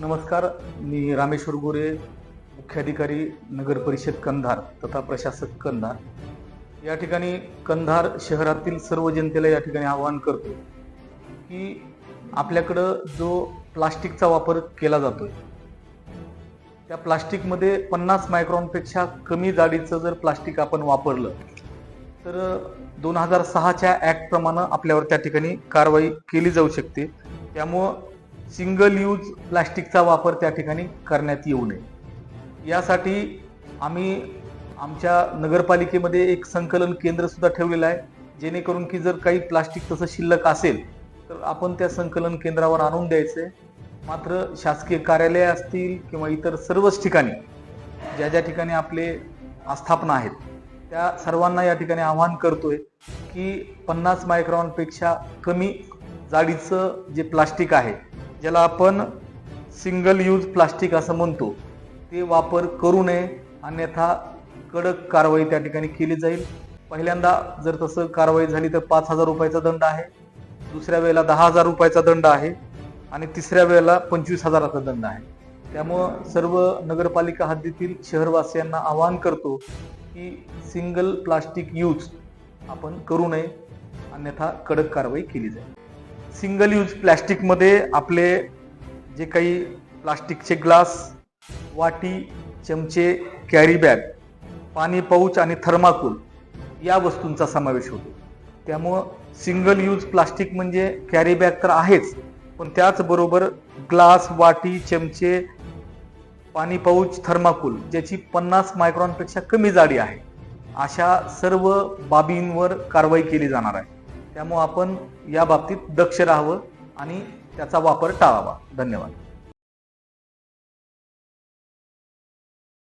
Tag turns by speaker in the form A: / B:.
A: नमस्कार मी रामेश्वर गोरे मुख्याधिकारी नगर परिषद कंधार तथा प्रशासक कंधार. या ठिकाणी कंधार शहरातील सर्व जनतेला या ठिकाणी आवाहन करतो की आपल्याकडं जो प्लास्टिकचा वापर केला जातोय त्या प्लास्टिकमध्ये पन्नास मायक्रॉनपेक्षा कमी जाडीचं जर प्लास्टिक आपण वापरलं तर दोन हजार सहाच्या ॲक्टप्रमाणे आपल्यावर त्या ठिकाणी कारवाई केली जाऊ शकते. त्यामुळं सिंगल यूज प्लास्टिकचा वापर त्या ठिकाणी करण्यात येऊ नये. यासाठी आम्ही आमच्या नगरपालिकेमध्ये एक संकलन केंद्रसुद्धा ठेवलेलं आहे. जेणेकरून की जर काही प्लास्टिक तसं शिल्लक असेल तर आपण त्या संकलन केंद्रावर आणून द्यायचे. मात्र शासकीय कार्यालय असतील किंवा इतर सर्वच ठिकाणी ज्या ज्या ठिकाणी आपले आस्थापना आहेत त्या सर्वांना या ठिकाणी आवाहन करतोय की पन्नास मायक्रॉनपेक्षा कमी जाडीचं जे प्लास्टिक आहे ज्याला आपण सिंगल यूज प्लास्टिक असं म्हणतो ते वापर करू नये. अन्यथा कडक कारवाई त्या ठिकाणी केली जाईल. पहिल्यांदा जर तसं कारवाई झाली तर पाच हजार रुपयाचा दंड आहे. दुसऱ्या वेळेला दहा हजार रुपयाचा दंड आहे. आणि तिसऱ्या वेळेला पंचवीस हजाराचा दंड आहे. त्यामुळं सर्व नगरपालिका हद्दीतील शहरवासियांना आवाहन करतो की सिंगल प्लास्टिक यूज आपण करू नये. अन्यथा कडक कारवाई केली जाईल. सिंगल यूज प्लॅस्टिकमध्ये आपले जे काही प्लास्टिकचे ग्लास वाटी चमचे कॅरी बॅग पाणी पाऊच आणि थर्माकोल या वस्तूंचा समावेश होतो. त्यामुळं सिंगल यूज प्लास्टिक म्हणजे कॅरी बॅग तर आहेच पण त्याचबरोबर ग्लास वाटी चमचे पाणी पाऊच थर्माकोल ज्याची पन्नास मायक्रॉनपेक्षा कमी जाडी आहे अशा सर्व बाबींवर कारवाई केली जाणार आहे. त्यामुळे आपण या बाबतीत दक्ष राहावं आणि त्याचा वापर टाळावा. धन्यवाद.